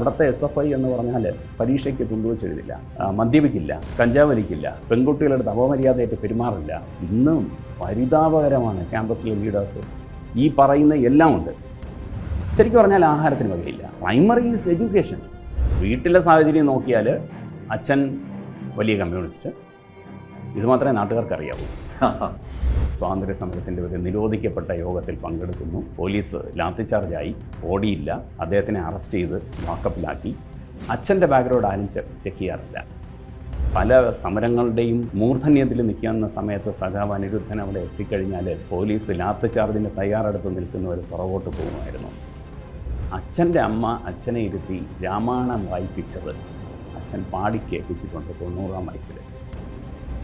ഇവിടുത്തെ S F I എന്ന് പറഞ്ഞാൽ പരീക്ഷയ്ക്ക് തുണ്ടുവച്ച് എഴുതില്ല മദ്യപിക്കില്ല കഞ്ചാവ് വലിക്കില്ല പെൺകുട്ടികളുടെ അപമര്യാദയായിട്ട് പെരുമാറില്ല. ഇന്നും പരിതാപകരമാണ് ക്യാമ്പസിലെ ലീഡേഴ്സ് ഈ പറയുന്ന എല്ലാം ഉണ്ട്. ശരിക്കും പറഞ്ഞാൽ ആഹാരത്തിന് വകയില്ല. പ്രൈമറി ഈസ് എഡ്യൂക്കേഷൻ വീട്ടിലെ സാഹചര്യം നോക്കിയാൽ അച്ഛൻ വലിയ കമ്മ്യൂണിസ്റ്റ് ഇത് മാത്രമേ നാട്ടുകാർക്ക് അറിയാവൂ സ്വാതന്ത്ര്യ സമരത്തിന്റെ ഒരു നിരോധിക്കപ്പെട്ട യോഗത്തിൽ പങ്കെടുക്കുന്നു. പോലീസ് ലാത്തിച്ചാർജായി ഓടിയില്ല. അദ്ദേഹത്തിനെ അറസ്റ്റ് ചെയ്ത് വാക്കപ്പിലാക്കി അച്ഛന്റെ ബാക്ക്ഗ്രൗണ്ട് ആരും ചെക്ക് ചെയ്യാറില്ല. പല സമരങ്ങളുടെയും മൂർധന്യത്തിൽ നിൽക്കുന്ന സമയത്ത് സഖാവ് അനിരുദ്ധൻ അവിടെ എത്തിക്കഴിഞ്ഞാൽ പോലീസ് ലാത്ത് ചാർജിന്റെ തയ്യാറെടുത്ത് നിൽക്കുന്നവർ പുറകോട്ട് പോകുമായിരുന്നു. അച്ഛന്റെ അമ്മ അച്ഛനെ ഇരുത്തി രാമായണം വായിപ്പിച്ചത് അച്ഛൻ പാടി കേൾപ്പിച്ചിട്ടുണ്ട് തൊണ്ണൂറാം വയസ്സിൽ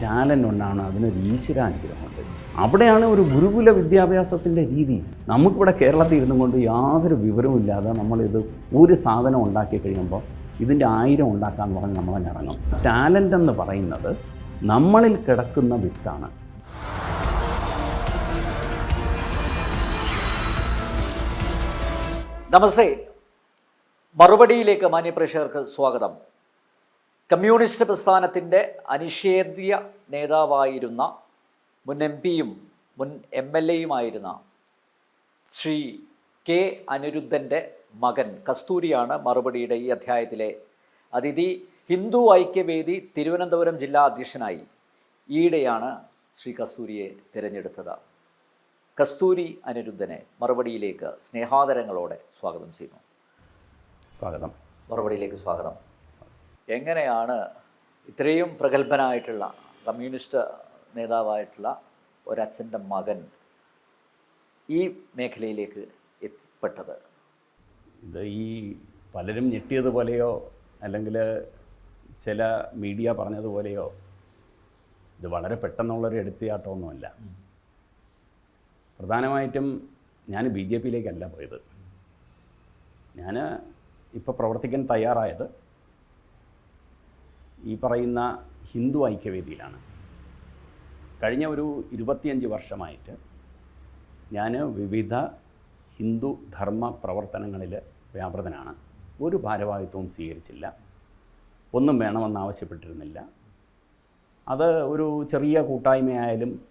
ടാലന്റ് ഉണ്ടാണ് അതിനൊരു ഈശ്വരാനുഗ്രഹമുണ്ട് അവിടെയാണ് ഒരു ഗുരുകുല വിദ്യാഭ്യാസത്തിന്റെ രീതി. നമുക്കിവിടെ കേരളത്തിൽ ഇരുന്നു കൊണ്ട് യാതൊരു വിവരവുമില്ലാതെ നമ്മളിത് ഒരു സാധനം ഉണ്ടാക്കി കഴിയുമ്പോൾ ഇതിന്റെ ആയിരം ഉണ്ടാക്കാൻ പറഞ്ഞ് നമ്മളങ്ങ് ഇറങ്ങും. ടാലന്റ് എന്ന് പറയുന്നത് നമ്മളിൽ കിടക്കുന്ന വിത്താണ്. നമസ്തേ. മറുപടിയിലേക്ക് മാന്യപ്രേക്ഷകർക്ക് സ്വാഗതം. കമ്മ്യൂണിസ്റ്റ് പ്രസ്ഥാനത്തിന്റെ അനിഷേധ്യ നേതാവായിരുന്ന മുൻ എം പിയും മുൻ എം എൽ എയുമായിരുന്ന ശ്രീ കെ അനിരുദ്ധന്റെ മകൻ കസ്തൂരിയാണ് മറുപടിയുടെ ഈ അധ്യായത്തിലെ അതിഥി. ഹിന്ദു ഐക്യവേദി തിരുവനന്തപുരം ജില്ലാ അധ്യക്ഷനായി ഈയിടെയാണ് ശ്രീ കസ്തൂരിയെ തിരഞ്ഞെടുത്തത്. കസ്തൂരി അനിരുദ്ധനെ മറുപടിയിലേക്ക് സ്നേഹാദരങ്ങളോടെ സ്വാഗതം ചെയ്യുന്നു. സ്വാഗതം. മറുപടിയിലേക്ക് സ്വാഗതം. എങ്ങനെയാണ് ഇത്രയും പ്രഗത്ഭനായിട്ടുള്ള കമ്മ്യൂണിസ്റ്റ് നേതാവായിട്ടുള്ള ഒരച്ഛന്റെ മകൻ ഈ മേഖലയിലേക്ക് എത്തിപ്പെട്ടത്? ഇത് ഈ പലരും ഞെട്ടിയതുപോലെയോ അല്ലെങ്കിൽ ചില മീഡിയ പറഞ്ഞതുപോലെയോ ഇത് വളരെ പെട്ടെന്നുള്ളൊരു എടുത്തിയാട്ടമൊന്നുമല്ല പ്രധാനമായിട്ടും ഞാൻ ബി ജെ പിയിലേക്കല്ല പോയത്. ഞാൻ ഇപ്പോൾ പ്രവർത്തിക്കാൻ തയ്യാറായത് ഈ പറയുന്ന ഹിന്ദു ഐക്യവേദിയിലാണ്. കഴിഞ്ഞ ഒരു ഇരുപത്തിയഞ്ച് വർഷമായിട്ട് ഞാൻ വിവിധ ഹിന്ദു ധർമ്മ പ്രവർത്തനങ്ങളിൽ വ്യാപൃതനാണ്. ഒരു ഭാരവാഹിത്വവും സ്വീകരിച്ചില്ല. ഒന്നും വേണമെന്ന് ആവശ്യപ്പെട്ടിരുന്നില്ല. അത് ഒരു ചെറിയ കൂട്ടായ്മയായാലും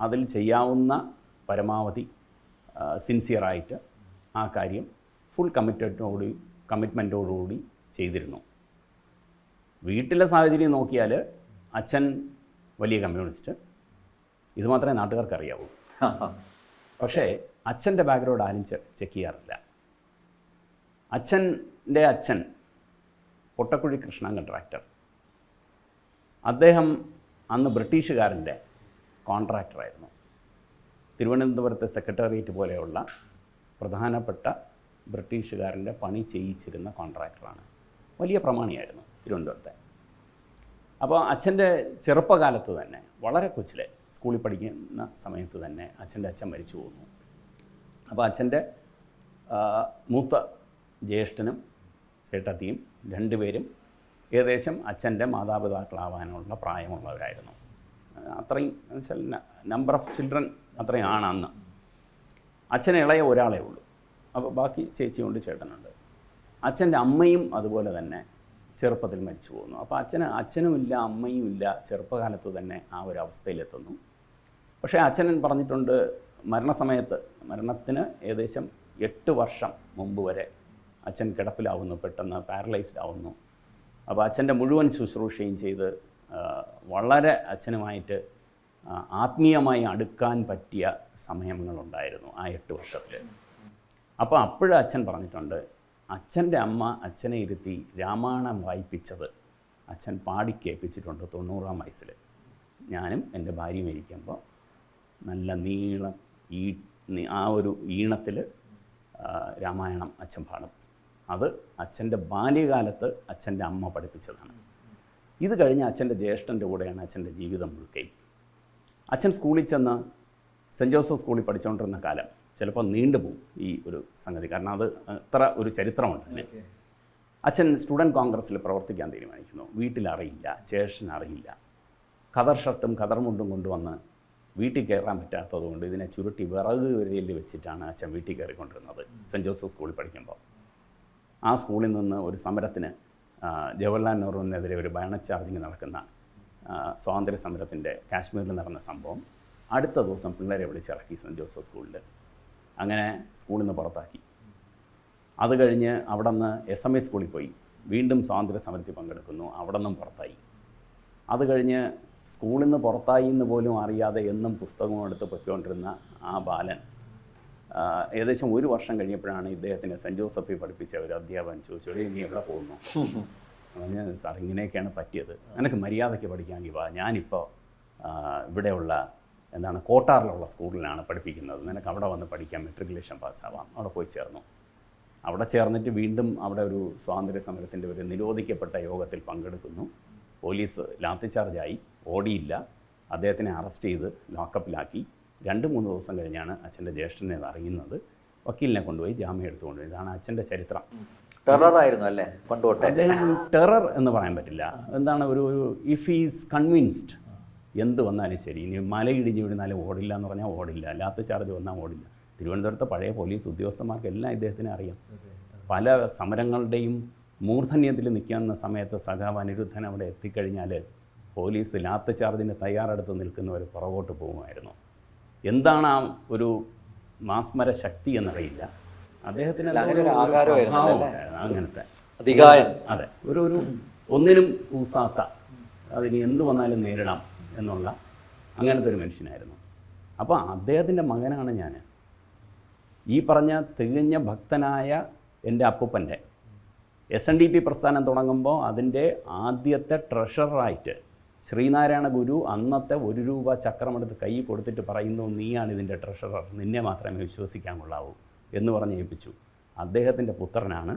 അതിൽ ചെയ്യാവുന്ന പരമാവധി സിൻസിയറായിട്ട് ആ കാര്യം ഫുൾ കമ്മിറ്റഡോടുകൂടി കമ്മിറ്റ്മെന്റോടുകൂടി ചെയ്തിരുന്നു. വീട്ടിലെ സാഹചര്യം നോക്കിയാൽ അച്ഛൻ വലിയ കമ്മ്യൂണിസ്റ്റ്. ഇത് മാത്രമേ നാട്ടുകാർക്ക് അറിയാവൂ പക്ഷേ അച്ഛന്റെ ബാക്ക്ഗ്രൗണ്ട് ആരും ചെക്ക് ചെയ്യാറില്ല. അച്ഛന്റെ അച്ഛൻ പൊട്ടക്കുഴി കൃഷ്ണൻ കോൺട്രാക്ടർ അദ്ദേഹം അന്ന് ബ്രിട്ടീഷുകാരന്റെ കോൺട്രാക്ടറായിരുന്നു. തിരുവനന്തപുരത്തെ സെക്രട്ടേറിയറ്റ് പോലെയുള്ള പ്രധാനപ്പെട്ട ബ്രിട്ടീഷുകാരന്റെ പണി ചെയ്യിച്ചിരുന്ന കോൺട്രാക്ടറാണ്. വലിയ പ്രമാണിയായിരുന്നു. തിരുവനന്തപുരത്തെ. അപ്പോൾ അച്ഛന്റെ ചെറുപ്പകാലത്ത് തന്നെ വളരെ കൊച്ചിലെ സ്കൂളിൽ പഠിക്കുന്ന സമയത്ത് തന്നെ അച്ഛന്റെ അച്ഛൻ മരിച്ചു പോകുന്നു അപ്പോൾ അച്ഛന്റെ മൂത്ത ജ്യേഷ്ഠനും ചേട്ടത്തിയും രണ്ടുപേരും ഏകദേശം അച്ഛന്റെ മാതാപിതാക്കളാവാനുള്ള പ്രായമുള്ളവരായിരുന്നു. അത്രയും എന്ന് വെച്ചാൽ നമ്പർ ഓഫ് ചിൽഡ്രൻ അത്രയാണ് അന്ന്. അച്ഛനെ ഇളയ ഒരാളേ ഉള്ളൂ. അപ്പോൾ ബാക്കി ചേച്ചിയുണ്ട് ചേട്ടനുണ്ട്. അച്ഛന്റെ അമ്മയും അതുപോലെ തന്നെ ചെറുപ്പത്തിൽ മരിച്ചു പോകുന്നു. അപ്പോൾ അച്ഛന് അച്ഛനുമില്ല അമ്മയും ഇല്ല ചെറുപ്പകാലത്ത് തന്നെ ആ ഒരു അവസ്ഥയിലെത്തുന്നു. പക്ഷേ അച്ഛനൻ പറഞ്ഞിട്ടുണ്ട് മരണസമയത്ത് മരണത്തിന് ഏകദേശം എട്ട് വർഷം മുമ്പ് വരെ അച്ഛൻ കിടപ്പിലാവുന്നു പെട്ടെന്ന് പാരലൈസ്ഡ് ആവുന്നു. അപ്പോൾ അച്ഛന്റെ മുഴുവൻ ശുശ്രൂഷയും ചെയ്ത് വളരെ അച്ഛനുമായിട്ട് ആത്മീയമായി അടുക്കാൻ പറ്റിയ സമയങ്ങളുണ്ടായിരുന്നു ആ എട്ട് വർഷത്തിൽ അപ്പോൾ അപ്പോഴും അച്ഛൻ പറഞ്ഞിട്ടുണ്ട് അച്ഛന്റെ അമ്മ അച്ഛനെ ഇരുത്തി രാമായണം വായിപ്പിച്ചത് അച്ഛൻ പാടി കേൾപ്പിച്ചിട്ടുണ്ട് തൊണ്ണൂറാം വയസ്സിൽ. ഞാനും എന്റെ ഭാര്യയും ഇരിക്കുമ്പോൾ നല്ല നീളം ഈ ആ ഒരു ഈണത്തിൽ രാമായണം അച്ഛൻ പാടും. അത് അച്ഛന്റെ ബാല്യകാലത്ത് അച്ഛന്റെ അമ്മ പഠിപ്പിച്ചതാണ്. ഇത് കഴിഞ്ഞ് അച്ഛന്റെ ജ്യേഷ്ഠന്റെ കൂടെയാണ് അച്ഛന്റെ ജീവിതം മുഴുക്കയും. അച്ഛൻ സ്കൂളിൽ ചെന്ന് സെന്റ് ജോസഫ് സ്കൂളിൽ പഠിച്ചുകൊണ്ടിരുന്ന കാലം ചിലപ്പോൾ നീണ്ടുപോകും ഈ ഒരു സംഗതി. കാരണം അത് അത്ര ഒരു ചരിത്രമുണ്ട് അതിന്. അച്ഛൻ സ്റ്റുഡന്റ് കോൺഗ്രസ്സിൽ പ്രവർത്തിക്കാൻ തീരുമാനിക്കുന്നു. വീട്ടിലറിയില്ല ചേഷൻ അറിയില്ല കദർ ഷർട്ടും കദർ മുണ്ടും കൊണ്ടുവന്ന് വീട്ടിൽ കയറാൻ പറ്റാത്തതുകൊണ്ട് ഇതിനെ ചുരുട്ടി വിറക് വരയിൽ വെച്ചിട്ടാണ് അച്ഛൻ വീട്ടിൽ കയറിക്കൊണ്ടിരുന്നത് സെന്റ് ജോസഫ് സ്കൂളിൽ പഠിക്കുമ്പോൾ. ആ സ്കൂളിൽ നിന്ന് ഒരു സമരത്തിന് ജവഹർലാൽ നെഹ്റുവിനെതിരെ ഒരു ബയണറ്റ് ചാർജിങ് നടക്കുന്ന സ്വാതന്ത്ര്യ സമരത്തിന്റെ കാശ്മീരിൽ നടന്ന സംഭവം അടുത്ത ദിവസം പിള്ളേരെ വിളിച്ചിറക്കി സെന്റ് ജോസഫ് സ്കൂളിൽ. അങ്ങനെ സ്കൂളിൽ നിന്ന് പുറത്താക്കി. അത് കഴിഞ്ഞ് അവിടെ നിന്ന് എസ് എം ഐ സ്കൂളിൽ പോയി. വീണ്ടും സ്വാതന്ത്ര്യ സമരത്തിൽ പങ്കെടുക്കുന്നു. അവിടെ നിന്നും പുറത്തായി. അത് കഴിഞ്ഞ് സ്കൂളിൽ നിന്ന് പുറത്തായി എന്ന് പോലും അറിയാതെ എന്നും പുസ്തകവും എടുത്ത് പൊയ്ക്കൊണ്ടിരുന്ന ആ ബാലൻ ഏകദേശം ഒരു വർഷം കഴിഞ്ഞപ്പോഴാണ് ഇദ്ദേഹത്തിന് സെന്റ് ജോസഫിൽ പഠിപ്പിച്ച ഒരു അധ്യാപകൻ ചോദിച്ചു ഇനി നീ എവിടെ പോകുന്നു? പറഞ്ഞ സാർ ഇങ്ങനെയൊക്കെയാണ് പറ്റിയത്. എനിക്ക് മര്യാദയ്ക്ക് പഠിക്കാമെങ്കിൽ വാ. ഞാനിപ്പോൾ ഇവിടെയുള്ള എന്താണ് കോട്ടാറിലുള്ള സ്കൂളിലാണ് പഠിപ്പിക്കുന്നത്. നിനക്ക് അവിടെ വന്ന് പഠിക്കാം മെട്രിക്കുലേഷൻ പാസ്സാവാം അവിടെ പോയി ചേർന്നു. അവിടെ ചേർന്നിട്ട് വീണ്ടും അവിടെ ഒരു സ്വാതന്ത്ര്യ സമരത്തിന്റെ ഒരു നിരോധിക്കപ്പെട്ട യോഗത്തിൽ പങ്കെടുക്കുന്നു. പോലീസ് ലാത്തി ലാത്തിച്ചാർജായി ഓടിയില്ല. അദ്ദേഹത്തിനെ അറസ്റ്റ് ചെയ്ത് ലോക്കപ്പിലാക്കി. രണ്ട് മൂന്ന് ദിവസം കഴിഞ്ഞാണ് അച്ഛന്റെ ജ്യേഷ്ഠനെ അറിയുന്നത്. വക്കീലിനെ കൊണ്ടുപോയി ജാമ്യം എടുത്തുകൊണ്ടുപോയി. ഇതാണ് അച്ഛന്റെ ചരിത്രം. ടെററായിരുന്നു അല്ലേ? പണ്ട് ടെറർ എന്ന് പറയാൻ പറ്റില്ല. എന്താണ് ഒരു ഒരു ഇഫ് ഈസ് കൺവിൻസ്ഡ് എന്ത് വന്നാലും ശരി. ഇനി മലയിടിഞ്ഞ് വീഴുന്നാലും ഓടില്ല എന്ന് പറഞ്ഞാൽ ഓടില്ല. അല്ലാത്ത ചാർജ് വന്നാൽ ഓടില്ല. തിരുവനന്തപുരത്തെ പഴയ പോലീസ് ഉദ്യോഗസ്ഥന്മാർക്കെല്ലാം ഇദ്ദേഹത്തിനെ അറിയാം. പല സമരങ്ങളുടെയും മൂർധന്യത്തിൽ നിൽക്കുന്ന സമയത്ത് സഖാവ് അനിരുദ്ധൻ അവിടെ എത്തിക്കഴിഞ്ഞാൽ പോലീസ് ലാത്ത് ചാർജിന് തയ്യാറെടുത്ത് നിൽക്കുന്നവർ പുറകോട്ട് പോകുമായിരുന്നു. എന്താണ് ആ ഒരു മാസ്മര ശക്തി എന്നറിയില്ല. അദ്ദേഹത്തിന് അങ്ങനത്തെ. അതെ. ഒരു ഒരു ഒന്നിനും ഊസാത്ത. അതിന് എന്ത് വന്നാലും നേരിടാം. എന്നുള്ള അങ്ങനത്തെ ഒരു മനുഷ്യനായിരുന്നു. അപ്പോൾ അദ്ദേഹത്തിന്റെ മകനാണ് ഞാൻ ഈ പറഞ്ഞ തികഞ്ഞ ഭക്തനായ എന്റെ അപ്പൂപ്പന്റെ എസ് എൻ ഡി പി പ്രസ്ഥാനം തുടങ്ങുമ്പോൾ അതിന്റെ ആദ്യത്തെ ട്രഷററായിട്ട് ശ്രീനാരായണ ഗുരു അന്നത്തെ ഒരു രൂപ ചക്രമെടുത്ത് കൈ കൊടുത്തിട്ട് പറയുന്നു നീയാണ് ഇതിന്റെ ട്രഷറർ. നിന്നെ മാത്രമേ വിശ്വസിക്കാൻ കൊള്ളാവൂ എന്ന് പറഞ്ഞ് ഏൽപ്പിച്ചു. അദ്ദേഹത്തിന്റെ പുത്രനാണ്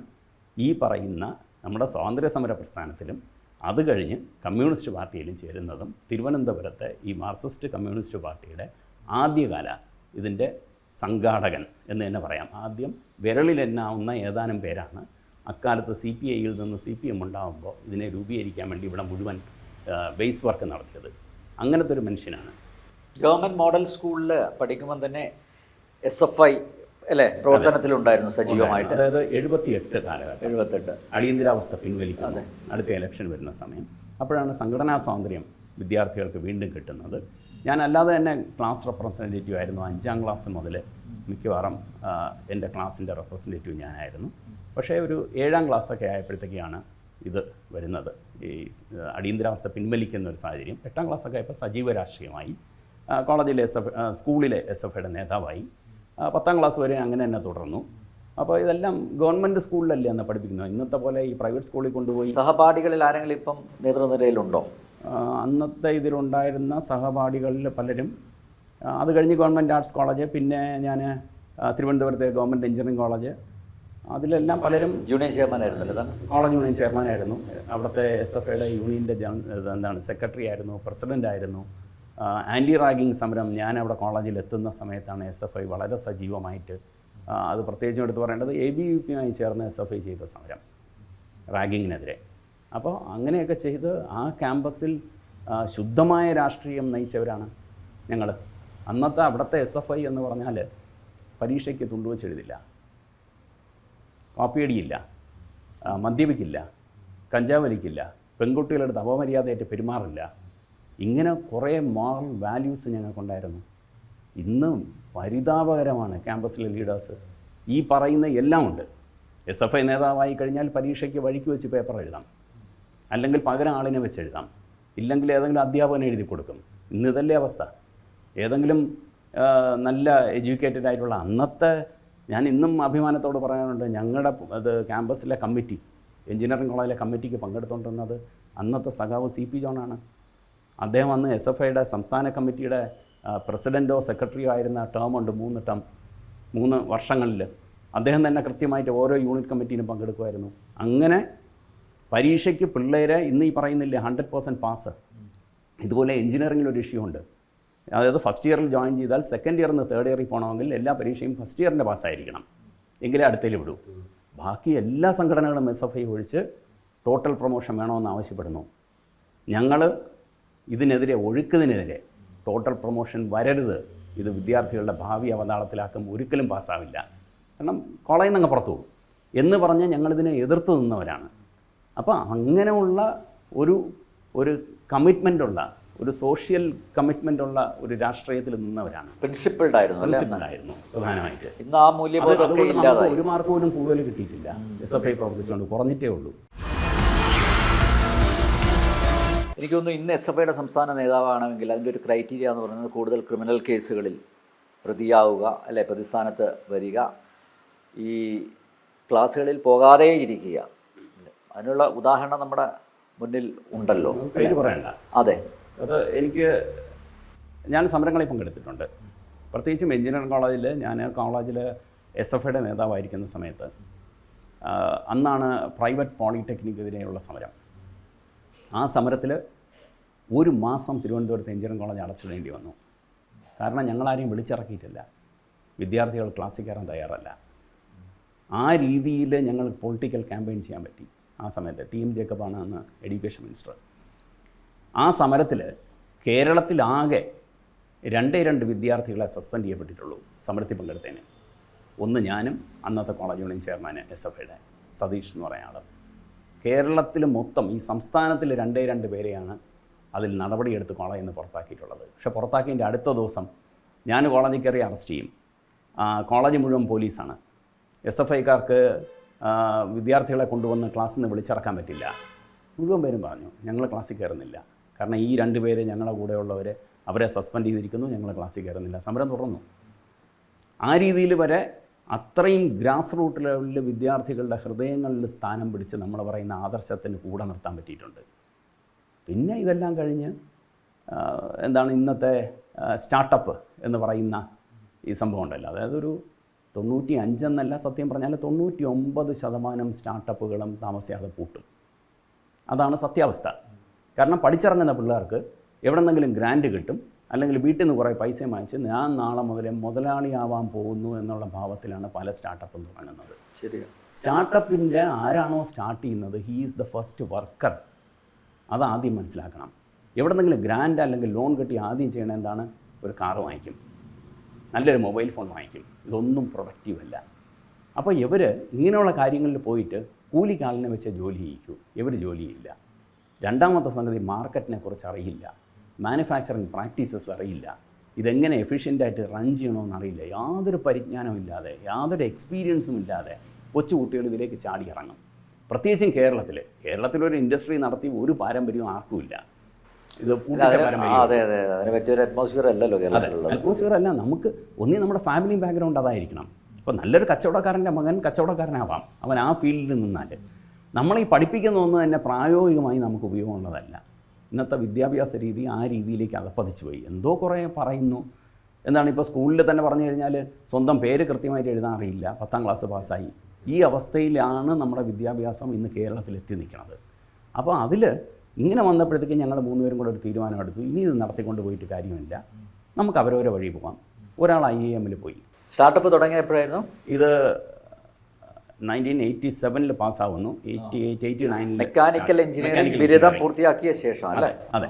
ഈ പറയുന്ന നമ്മുടെ സ്വാതന്ത്ര്യ സമര പ്രസ്ഥാനത്തിലും അത് കഴിഞ്ഞ് കമ്മ്യൂണിസ്റ്റ് പാർട്ടിയിലും ചേരുന്നതും തിരുവനന്തപുരത്തെ ഈ മാർക്സിസ്റ്റ് കമ്മ്യൂണിസ്റ്റ് പാർട്ടിയുടെ ആദ്യകാല ഇതിന്റെ സംഘാടകൻ എന്ന് തന്നെ പറയാം. ആദ്യം വിരളിലെന്നാവുന്ന ഏതാനും പേരാണ്. അക്കാലത്ത് സി പി ഐയിൽ നിന്ന് സി പി എം ഉണ്ടാകുമ്പോൾ ഇതിനെ രൂപീകരിക്കാൻ വേണ്ടി ഇവിടെ മുഴുവൻ ബേസ് വർക്ക് നടത്തിയത്. അങ്ങനത്തെ ഒരു മനുഷ്യനാണ്. ഗവൺമെന്റ് മോഡൽ സ്കൂളിൽ പഠിക്കുമ്പോൾ തന്നെ എസ് എഫ് ഐ അല്ലേ? പ്രവർത്തനത്തിലുണ്ടായിരുന്നു സജീവമായിട്ട്. അതായത് എഴുപത്തിയെട്ട് കാലഘട്ടം. എഴുപത്തെട്ട്. അടിയന്തരാവസ്ഥ പിൻവലിക്കുന്നത് അടുത്ത ഇലക്ഷൻ വരുന്ന സമയം. അപ്പോഴാണ് സംഘടനാ സ്വാതന്ത്ര്യം വിദ്യാർത്ഥികൾക്ക് വീണ്ടും കിട്ടുന്നത്. ഞാൻ അല്ലാതെ തന്നെ ക്ലാസ് റെപ്രസെന്റേറ്റീവ് ആയിരുന്നു. അഞ്ചാം ക്ലാസ് മുതൽ മിക്കവാറും എന്റെ ക്ലാസ്സിന്റെ റെപ്രസെന്റേറ്റീവ് ഞാനായിരുന്നു. പക്ഷേ ഒരു ഏഴാം ക്ലാസ്സൊക്കെ ആയപ്പോഴത്തേക്കാണ് ഇത് വരുന്നത്. ഈ അടിയന്തരാവസ്ഥ പിൻവലിക്കുന്ന ഒരു സാഹചര്യം. എട്ടാം ക്ലാസ്സൊക്കെ ആയപ്പോൾ സജീവ രാഷ്ട്രീയമായി കോളേജിലെ എസ് എഫ് സ്കൂളിലെ എസ് എഫ് ഐയുടെ നേതാവായി. പത്താം ക്ലാസ് വരെ അങ്ങനെ തന്നെ തുടർന്നു. അപ്പോൾ ഇതെല്ലാം ഗവൺമെന്റ് സ്കൂളിലല്ലേ അന്ന് പഠിപ്പിക്കുന്നത്? ഇന്നത്തെ പോലെ ഈ പ്രൈവറ്റ് സ്കൂളിൽ കൊണ്ടുപോയി സഹപാഠികളിൽ ആരെങ്കിലും ഇപ്പം നേതൃനിരയിലുണ്ടോ? അന്നത്തെ ഇതിലുണ്ടായിരുന്ന സഹപാഠികളിൽ പലരും. അത് കഴിഞ്ഞ് ഗവൺമെന്റ് ആർട്സ് കോളേജ് പിന്നെ ഞാൻ തിരുവനന്തപുരത്തെ ഗവൺമെന്റ് എഞ്ചിനീയറിംഗ് കോളേജ്. അതിലെല്ലാം പലരും യൂണിയൻ ചെയർമാൻ ആയിരുന്നു താൻ കോളേജ് യൂണിയൻ ചെയർമാനായിരുന്നു അവിടുത്തെ എസ് എഫ് ഐയുടെ യൂണിയന്റെ എന്താണ് സെക്രട്ടറി ആയിരുന്നു പ്രസിഡന്റ് ആയിരുന്നു. ആന്റി റാഗിങ് സമരം ഞാൻ അവിടെ കോളേജിൽ എത്തുന്ന സമയത്താണ് എസ് എഫ് ഐ വളരെ സജീവമായിട്ട് അത് പ്രത്യേകിച്ചും എടുത്ത് പറയേണ്ടത് എ ബി യു പിയുമായി ചേർന്ന് എസ് എഫ് ഐ ചെയ്ത സമരം റാഗിങ്ങിനെതിരെ അപ്പോൾ അങ്ങനെയൊക്കെ ചെയ്ത് ആ ക്യാമ്പസിൽ ശുദ്ധമായ രാഷ്ട്രീയം നയിച്ചവരാണ് ഞങ്ങൾ അന്നത്തെ അവിടുത്തെ എസ് എഫ് ഐ എന്ന് പറഞ്ഞാൽ പരീക്ഷയ്ക്ക് തുണ്ടുവച്ചെഴുതില്ല കോപ്പിയടിയില്ല മദ്യപിക്കില്ല കഞ്ചാവ് വലിക്കില്ല പെൺകുട്ടികളെടുത്ത് പെരുമാറില്ല ഇങ്ങനെ കുറേ മോറൽ വാല്യൂസ് ഞങ്ങൾക്കുണ്ടായിരുന്നു. ഇന്നും പരിതാപകരമാണ് ക്യാമ്പസിലെ ലീഡേഴ്സ് ഈ പറയുന്ന എല്ലാം ഉണ്ട്. എസ് എഫ് ഐ നേതാവായി കഴിഞ്ഞാൽ പരീക്ഷയ്ക്ക് വഴിക്ക് വെച്ച് പേപ്പർ എഴുതാം. അല്ലെങ്കിൽ പകരം ആളിനെ വെച്ച് എഴുതാം. ഇല്ലെങ്കിൽ ഏതെങ്കിലും അധ്യാപകൻ എഴുതി കൊടുക്കും. ഇന്ന് ഇതല്ലേ അവസ്ഥ. ഏതെങ്കിലും നല്ല എഡ്യൂക്കേറ്റഡ് ആയിട്ടുള്ള അന്നത്തെ ഞാൻ ഇന്നും അഭിമാനത്തോട് പറയാനുണ്ട് ഞങ്ങളുടെ അത് ക്യാമ്പസിലെ കമ്മിറ്റി എഞ്ചിനീയറിംഗ് കോളേജിലെ കമ്മിറ്റിക്ക് പങ്കെടുത്തുകൊണ്ടിരുന്നത് അന്നത്തെ സഖാവ് സി പി ജോണാണ് അദ്ദേഹം അന്ന് എസ് എഫ് ഐയുടെ സംസ്ഥാന കമ്മിറ്റിയുടെ പ്രസിഡന്റോ സെക്രട്ടറിയോ ആയിരുന്ന ഉണ്ട് മൂന്ന് ടേം മൂന്ന് വർഷങ്ങളിൽ. അദ്ദേഹം തന്നെ കൃത്യമായിട്ട് ഓരോ യൂണിറ്റ് കമ്മിറ്റിയിലും പങ്കെടുക്കുമായിരുന്നു. അങ്ങനെ പരീക്ഷയ്ക്ക് പിള്ളേരെ ഇന്ന് ഈ പറയുന്നില്ലേ ഹൺഡ്രഡ് പേഴ്സന്റ് പാസ് ഇതുപോലെ എഞ്ചിനീയറിംഗിൽ ഒരു ഇഷ്യൂ ഉണ്ട്. അതായത് ഫസ്റ്റ് ഇയറിൽ ജോയിൻ ചെയ്താൽ സെക്കൻഡ് ഇയറിൽ നിന്ന് തേർഡ് ഇയറിൽ പോകണമെങ്കിൽ എല്ലാ പരീക്ഷയും ഫസ്റ്റ് ഇയറിന്റെ പാസ്സായിരിക്കണം എങ്കിലേ അടുത്തേൽ വിടൂ ബാക്കി എല്ലാ സംഘടനകളും എസ് എഫ് ഐ ഒഴിച്ച് ടോട്ടൽ പ്രൊമോഷൻ വേണമെന്ന് ആവശ്യപ്പെടുന്നു. ഞങ്ങൾ ഇതിനെതിരെ ഒഴുക്കതിനെതിരെ ടോട്ടൽ പ്രൊമോഷൻ വരരുത്. ഇത് വിദ്യാർത്ഥികളുടെ ഭാവി അവതാളത്തിലാക്കും. ഒരിക്കലും പാസ്സാവില്ല. കാരണം കോളേജിൽ നിന്ന് അങ്ങ് പുറത്തു പോകും. എന്ന് പറഞ്ഞ് ഞങ്ങളിതിനെ എതിർത്ത് നിന്നവരാണ്. അപ്പോൾ അങ്ങനെയുള്ള ഒരു ഒരു കമ്മിറ്റ്മെന്റുള്ള ഒരു സോഷ്യൽ കമ്മിറ്റ്മെന്റുള്ള ഒരു രാഷ്ട്രീയത്തിൽ നിന്നവരാണ്. പ്രിൻസിപ്പിൾഡ് ആയിരുന്നു പ്രിൻസിപ്പലായിരുന്നു പ്രധാനമായിട്ട്. ഇന്ന് ആ ഇല്ലാതായി. ഒരു മാർക്ക് പോലും കൂടുതൽ കിട്ടിയിട്ടില്ല. എസ് എഫ് ഐ പ്രവർത്തിച്ചുകൊണ്ട് കുറഞ്ഞിട്ടേ ഉള്ളൂ. എനിക്ക് തോന്നുന്നു ഇന്ന് എസ് എഫ് ഐയുടെ സംസ്ഥാന നേതാവാണെങ്കിൽ അതിന്റെ ഒരു ക്രൈറ്റീരിയ എന്ന് പറയുന്നത് കൂടുതൽ ക്രിമിനൽ കേസുകളിൽ പ്രതിയാവുക അല്ലെ പ്രതിസ്ഥാനത്ത് വരിക. ഈ ക്ലാസ്സുകളിൽ പോകാതെ ഇരിക്കുക അതിനുള്ള ഉദാഹരണം നമ്മുടെ മുന്നിൽ ഉണ്ടല്ലോ. പേര് പറയണ്ട. അതെ. അത് എനിക്ക് ഞാൻ സമരങ്ങളിൽ പങ്കെടുത്തിട്ടുണ്ട്. പ്രത്യേകിച്ചും എഞ്ചിനീയറിംഗ് കോളേജിൽ ഞാൻ കോളേജിൽ എസ് എഫ് ഐയുടെ നേതാവായിരിക്കുന്ന സമയത്ത് അന്നാണ് പ്രൈവറ്റ് പോളിടെക്നിക്കെതിരെയുള്ള സമരം. ആ സമരത്തിൽ ഒരു മാസം തിരുവനന്തപുരത്ത് എഞ്ചിനീയറിംഗ് കോളേജ് അടച്ചിടേണ്ടി വന്നു. കാരണം ഞങ്ങളാരെയും വിളിച്ചിറക്കിയിട്ടില്ല. വിദ്യാർത്ഥികൾ ക്ലാസ്സിൽ കയറാൻ തയ്യാറല്ല. ആ രീതിയിൽ ഞങ്ങൾ പൊളിറ്റിക്കൽ ക്യാമ്പയിൻ ചെയ്യാൻ പറ്റി ആ സമയത്ത്. ടി എം ജേക്കബാണ് അന്ന് എഡ്യൂക്കേഷൻ മിനിസ്റ്റർ. ആ സമരത്തിൽ കേരളത്തിലാകെ രണ്ടേ രണ്ട് വിദ്യാർത്ഥികളെ സസ്പെൻഡ് ചെയ്യപ്പെട്ടിട്ടുള്ളൂ സമരത്തിൽ പങ്കെടുത്തതിന്. ഒന്ന് ഞാനും അന്നത്തെ college union chairman S F ഐയുടെ സതീഷ് എന്ന് പറയുന്ന ആൾ കേരളത്തിൽ മൊത്തം ഈ സംസ്ഥാനത്തിൽ രണ്ടേ രണ്ട് പേരെയാണ് അതിൽ നടപടിയെടുത്ത് കോളേജിൽ പുറത്താക്കിയിട്ടുള്ളത്. പക്ഷേ പുറത്താക്കിയതിന്റെ അടുത്ത ദിവസം ഞാൻ കോളേജിൽ കയറി അറസ്റ്റ് ചെയ്യും. കോളേജ് മുഴുവൻ പോലീസാണ്. എസ് എഫ് ഐക്കാർക്ക് വിദ്യാർത്ഥികളെ കൊണ്ടുവന്ന് ക്ലാസ്സിൽ നിന്ന് വിളിച്ചിറക്കാൻ പറ്റില്ല. മുഴുവൻ പേരും പറഞ്ഞു ഞങ്ങൾ ക്ലാസ്സിൽ കയറുന്നില്ല. കാരണം ഈ രണ്ട് പേര് ഞങ്ങളുടെ കൂടെയുള്ളവർ അവരെ സസ്പെൻഡ് ചെയ്തിരിക്കുന്നു ഞങ്ങൾ ക്ലാസ്സിൽ കയറുന്നില്ല. സമരം തുടർന്നു. ആ രീതിയിൽ വരെ അത്രയും ഗ്രാസ് റൂട്ട് ലെവലിൽ വിദ്യാർത്ഥികളുടെ ഹൃദയങ്ങളിൽ സ്ഥാനം പിടിച്ച് നമ്മൾ പറയുന്ന ആദർശത്തിന് കൂടെ നിർത്താൻ പറ്റിയിട്ടുണ്ട്. പിന്നെ ഇതെല്ലാം കഴിഞ്ഞ് എന്താണ് ഇന്നത്തെ സ്റ്റാർട്ടപ്പ് എന്ന് പറയുന്ന ഈ സംഭവം ഉണ്ടല്ലോ. അതായത് ഒരു തൊണ്ണൂറ്റി അഞ്ചെന്നല്ല സത്യം പറഞ്ഞാൽ തൊണ്ണൂറ്റി ഒമ്പത് ശതമാനം സ്റ്റാർട്ടപ്പുകളും താമസിയാതെ പൂട്ടും. അതാണ് സത്യാവസ്ഥ. കാരണം പഠിച്ചിറങ്ങുന്ന പിള്ളേർക്ക് എവിടെന്നെങ്കിലും ഗ്രാൻഡ് കിട്ടും അല്ലെങ്കിൽ വീട്ടിൽ നിന്ന് കുറേ പൈസ വാങ്ങിച്ച് ഞാൻ നാളെ മുതലേ മുതലാളിയാവാൻ പോകുന്നു എന്നുള്ള ഭാവത്തിലാണ് പല സ്റ്റാർട്ടപ്പും തുടങ്ങുന്നത്. ശരിയാണ് സ്റ്റാർട്ടപ്പിന്റെ ആരാണോ സ്റ്റാർട്ട് ചെയ്യുന്നത് he is the first worker അത് ആദ്യം മനസ്സിലാക്കണം. എവിടെന്നെങ്കിലും ഗ്രാൻഡ് അല്ലെങ്കിൽ ലോൺ കിട്ടി ആദ്യം ചെയ്യണത് എന്താണ്? ഒരു കാറ് വാങ്ങിക്കും. നല്ലൊരു മൊബൈൽ ഫോൺ വാങ്ങിക്കും. ഇതൊന്നും പ്രൊഡക്റ്റീവ് അല്ല. അപ്പോൾ ഇവർ ഇങ്ങനെയുള്ള കാര്യങ്ങളിൽ പോയിട്ട് കൂലിക്കാലിനെ വെച്ച് ജോലി ചെയ്യിക്കൂ. ഇവർ ജോലിയില്ല. ചെയ്യില്ല രണ്ടാമത്തെ സംഗതി മാർക്കറ്റിനെ കുറിച്ച് അറിയില്ല. മാനുഫാക്ചറിങ് പ്രാക്ടീസസ് അറിയില്ല. ഇതെങ്ങനെ എഫിഷ്യന്റായിട്ട് റൺ ചെയ്യണമെന്ന് അറിയില്ല. യാതൊരു പരിജ്ഞാനം ഇല്ലാതെ യാതൊരു എക്സ്പീരിയൻസും ഇല്ലാതെ കൊച്ചു കുട്ടികൾ ഇതിലേക്ക് ചാടി ഇറങ്ങും. പ്രത്യേകിച്ചും കേരളത്തിൽ കേരളത്തിലൊരു ഇൻഡസ്ട്രി നടത്തി ഒരു പാരമ്പര്യവും ആർക്കുമില്ല ഇത് അതെ അതെ അതെ. അതിന് പറ്റിയൊരു അറ്റ്മോസ്ഫിയർ അല്ലല്ലോ അറ്റ്മോസ്ഫിയർ അല്ല. നമുക്ക് ഒന്നീ നമ്മുടെ ഫാമിലി ബാക്ക്ഗ്രൗണ്ട് അതായിരിക്കണം. ഇപ്പോൾ നല്ലൊരു കച്ചവടക്കാരന്റെ മകൻ കച്ചവടക്കാരനാവാം. അവൻ ആ ഫീൽഡിൽ നിന്നാൽ നമ്മളീ പഠിപ്പിക്കുന്ന ഒന്ന് തന്നെ പ്രായോഗികമായി നമുക്ക് ഉപയോഗമുള്ളതല്ല. ഇന്നത്തെ വിദ്യാഭ്യാസ രീതി ആ രീതിയിലേക്ക് അകപ്പതിച്ചു പോയി. എന്തോ കുറേ പറയുന്നു. എന്താണ് ഇപ്പോൾ സ്കൂളിൽ തന്നെ പറഞ്ഞു കഴിഞ്ഞാൽ സ്വന്തം പേര് കൃത്യമായിട്ട് എഴുതാൻ അറിയില്ല. പത്താം ക്ലാസ് പാസ്സായി. ഈ അവസ്ഥയിലാണ് നമ്മുടെ വിദ്യാഭ്യാസം ഇന്ന് കേരളത്തിൽ എത്തി നിൽക്കുന്നത്. അപ്പോൾ അതിൽ ഇങ്ങനെ വന്നപ്പോഴത്തേക്ക് ഞങ്ങൾ മൂന്നുപേരും കൂടെ ഒരു തീരുമാനം എടുത്തു. ഇനി ഇത് നടത്തിക്കൊണ്ട് പോയിട്ട് കാര്യമില്ല. നമുക്ക് അവരവരെ വഴി പോകാം. ഒരാൾ ഐ എ എമ്മിൽ പോയി. സ്റ്റാർട്ടപ്പ് തുടങ്ങിയപ്പോഴായിരുന്നു? ഇത് നയന്റീൻ എയ്റ്റി സെവനിൽ പാസ്സാവുന്നു. എയ്റ്റി എയ്റ്റ് എയ്റ്റി നയനിൽ മെക്കാനിക്കൽ എഞ്ചിനീയറിംഗ് ബിരുദം പൂർത്തിയാക്കിയ ശേഷം അല്ലേ? അതെ.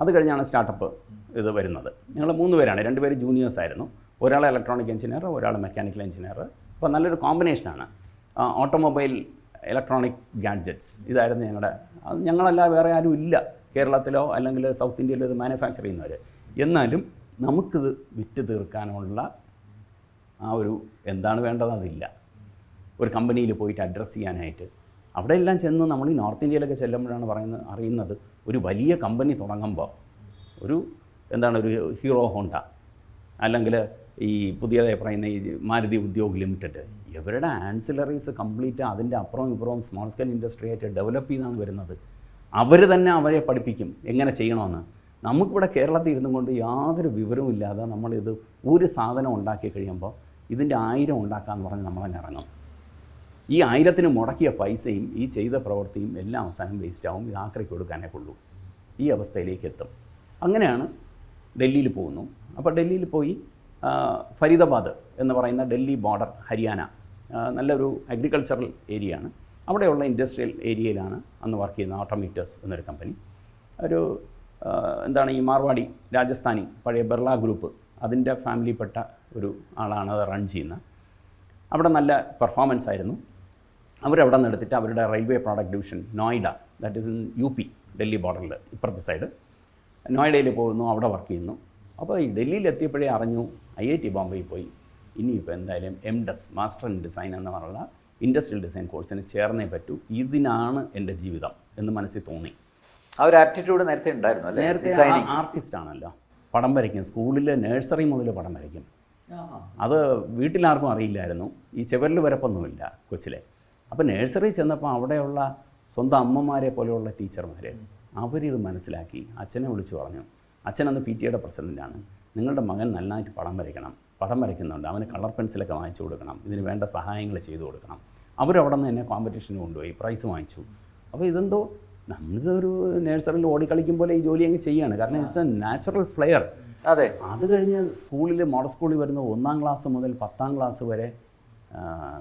അത് കഴിഞ്ഞാണ് സ്റ്റാർട്ടപ്പ് ഇത് വരുന്നത്. ഞങ്ങൾ മൂന്ന് പേരാണ്. രണ്ടുപേര് ജൂനിയേഴ്സ് ആയിരുന്നു. ഒരാൾ ഇലക്ട്രോണിക് എഞ്ചിനീയർ ഒരാൾ മെക്കാനിക്കൽ എഞ്ചിനീയർ അപ്പോൾ നല്ലൊരു കോമ്പിനേഷനാണ് ഓട്ടോമൊബൈൽ ഇലക്ട്രോണിക് ഗാഡ്ജറ്റ്സ് ഇതായിരുന്നു ഞങ്ങളുടെ അത് ഞങ്ങളല്ല വേറെ ആരും ഇല്ല. കേരളത്തിലോ അല്ലെങ്കിൽ സൗത്ത് ഇന്ത്യയിലോ ഇത് മാനുഫാക്ചർ ചെയ്യുന്നവർ എന്നാലും നമുക്കിത് വിറ്റ് തീർക്കാനുള്ള ആ ഒരു എന്താണ് വേണ്ടത്? അതില്ല. ഒരു കമ്പനിയിൽ പോയിട്ട് അഡ്രസ്സ് ചെയ്യാനായിട്ട്. അവിടെ എല്ലാം ചെന്ന് നമ്മൾ ഈ നോർത്ത് ഇന്ത്യയിലൊക്കെ ചെല്ലുമ്പോഴാണ് പറയുന്നത് അറിയുന്നത് ഒരു വലിയ കമ്പനി തുടങ്ങുമ്പോൾ ഒരു എന്താണ് ഒരു ഹീറോ ഹോണ്ട അല്ലെങ്കിൽ ഈ പുതിയതായി പറയുന്ന ഈ മാരുതി ഉദ്യോഗ് ലിമിറ്റഡ് ഇവരുടെ ആൻസിലറീസ് കംപ്ലീറ്റ് അതിന്റെ അപ്പുറവും ഇപ്പുറവും സ്മോൾ സ്കെയിൽ ഇൻഡസ്ട്രി ആയിട്ട് ഡെവലപ്പ് ചെയ്താണ് വരുന്നത്. അവർ തന്നെ അവരെ പഠിപ്പിക്കും എങ്ങനെ ചെയ്യണമെന്ന്. നമുക്കിവിടെ കേരളത്തിൽ ഇരുന്നു കൊണ്ട് യാതൊരു വിവരവും ഇല്ലാതെ നമ്മളിത് ഒരു സാധനം ഉണ്ടാക്കി കഴിയുമ്പോൾ ഇതിന്റെ ആയിരം ഉണ്ടാക്കാമെന്ന് പറഞ്ഞ് നമ്മളങ്ങ് ഇറങ്ങും. ഈ ആയിരത്തിന് മുടക്കിയ പൈസയും ഈ ചെയ്ത പ്രവൃത്തിയും എല്ലാം അവസാനം വേസ്റ്റ് ആവും. ഇത് ആക്രയ്ക്ക് കൊടുക്കാനേ കൊള്ളൂ. ഈ അവസ്ഥയിലേക്ക് എത്തും. അങ്ങനെയാണ് ഡൽഹിയിൽ പോകുന്നു. അപ്പോൾ ഡൽഹിയിൽ പോയി ഫരീദാബാദ് എന്ന് പറയുന്ന ഡൽഹി ബോർഡർ ഹരിയാന നല്ലൊരു അഗ്രികൾച്ചറൽ ഏരിയ ആണ്. അവിടെയുള്ള ഇൻഡസ്ട്രിയൽ ഏരിയയിലാണ് അന്ന് വർക്ക് ചെയ്യുന്ന ഓട്ടോമീറ്റേഴ്സ് എന്നൊരു കമ്പനി ഒരു എന്താണ് ഈ മാർവാടി രാജസ്ഥാനി പഴയ ബിർള ഗ്രൂപ്പ് അതിന്റെ ഫാമിലിപ്പെട്ട ഒരു ആളാണ് അത് റൺ ചെയ്യുന്നത്. അവിടെ നല്ല പെർഫോമൻസ് ആയിരുന്നു. അവരവിടെ നിന്ന് എടുത്തിട്ട് അവരുടെ railway product division Noida that is in U P Delhi ബോർഡറിൽ ഇപ്പുറത്തെ സൈഡ് നോയിഡയിൽ പോകുന്നു അവിടെ വർക്ക് ചെയ്യുന്നു. അപ്പോൾ ഈ ഡൽഹിയിൽ എത്തിയപ്പോഴേ അറിഞ്ഞു ഐ ഐ ടി ബോംബെയിൽ പോയി. ഇനിയിപ്പോൾ എന്തായാലും M Des master in design എന്ന് പറഞ്ഞുള്ള ഇൻഡസ്ട്രിയൽ ഡിസൈൻ കോഴ്സിന് ചേർന്നേ പറ്റൂ. ഇതിനാണ് എന്റെ ജീവിതം എന്ന് മനസ്സിൽ തോന്നി. ആ ഒരു ആറ്റിറ്റ്യൂഡ് നേരത്തെ ഉണ്ടായിരുന്നു നേരത്തെ ആർട്ടിസ്റ്റ് ആണല്ലോ. പടം വരയ്ക്കും. സ്കൂളിൽ നഴ്സറി മുതൽ പടം വരയ്ക്കും. അത് വീട്ടിലാർക്കും അറിയില്ലായിരുന്നു. ഈ ചെവരിൽ വരപ്പൊന്നുമില്ല കൊച്ചിലെ. അപ്പോൾ നഴ്സറി ചെന്നപ്പോൾ അവിടെയുള്ള സ്വന്തം അമ്മമാരെ പോലെയുള്ള ടീച്ചർമാർ അവരിത് മനസ്സിലാക്കി അച്ഛനെ വിളിച്ചു പറഞ്ഞു അച്ഛനന്ന് പി ടി എയുടെ പ്രസിഡന്റാണ് നിങ്ങളുടെ മകൻ നന്നായിട്ട് പടം വരയ്ക്കണം പടം വരയ്ക്കുന്നുണ്ട് അവന് കളർ പെൻസിലൊക്കെ വാങ്ങിച്ചു കൊടുക്കണം ഇതിന് വേണ്ട സഹായങ്ങൾ ചെയ്തു കൊടുക്കണം. അവരവിടെ നിന്ന് എന്നെ കോമ്പറ്റീഷന് കൊണ്ടുപോയി പ്രൈസ് വാങ്ങിച്ചു. അപ്പോൾ ഇതെന്തോ നമ്മളിതൊരു നഴ്സറിയിൽ ഓടിക്കളിക്കും പോലെ ഈ ജോലി അങ്ങ് ചെയ്യാണ്. കാരണം ഇറ്റ്സ് എ നാച്ചുറൽ ഫ്ലെയർ അതെ. അത് കഴിഞ്ഞ് സ്കൂളിൽ മോഡൽ സ്കൂളിൽ വരുന്ന ഒന്നാം ക്ലാസ് മുതൽ പത്താം ക്ലാസ് വരെ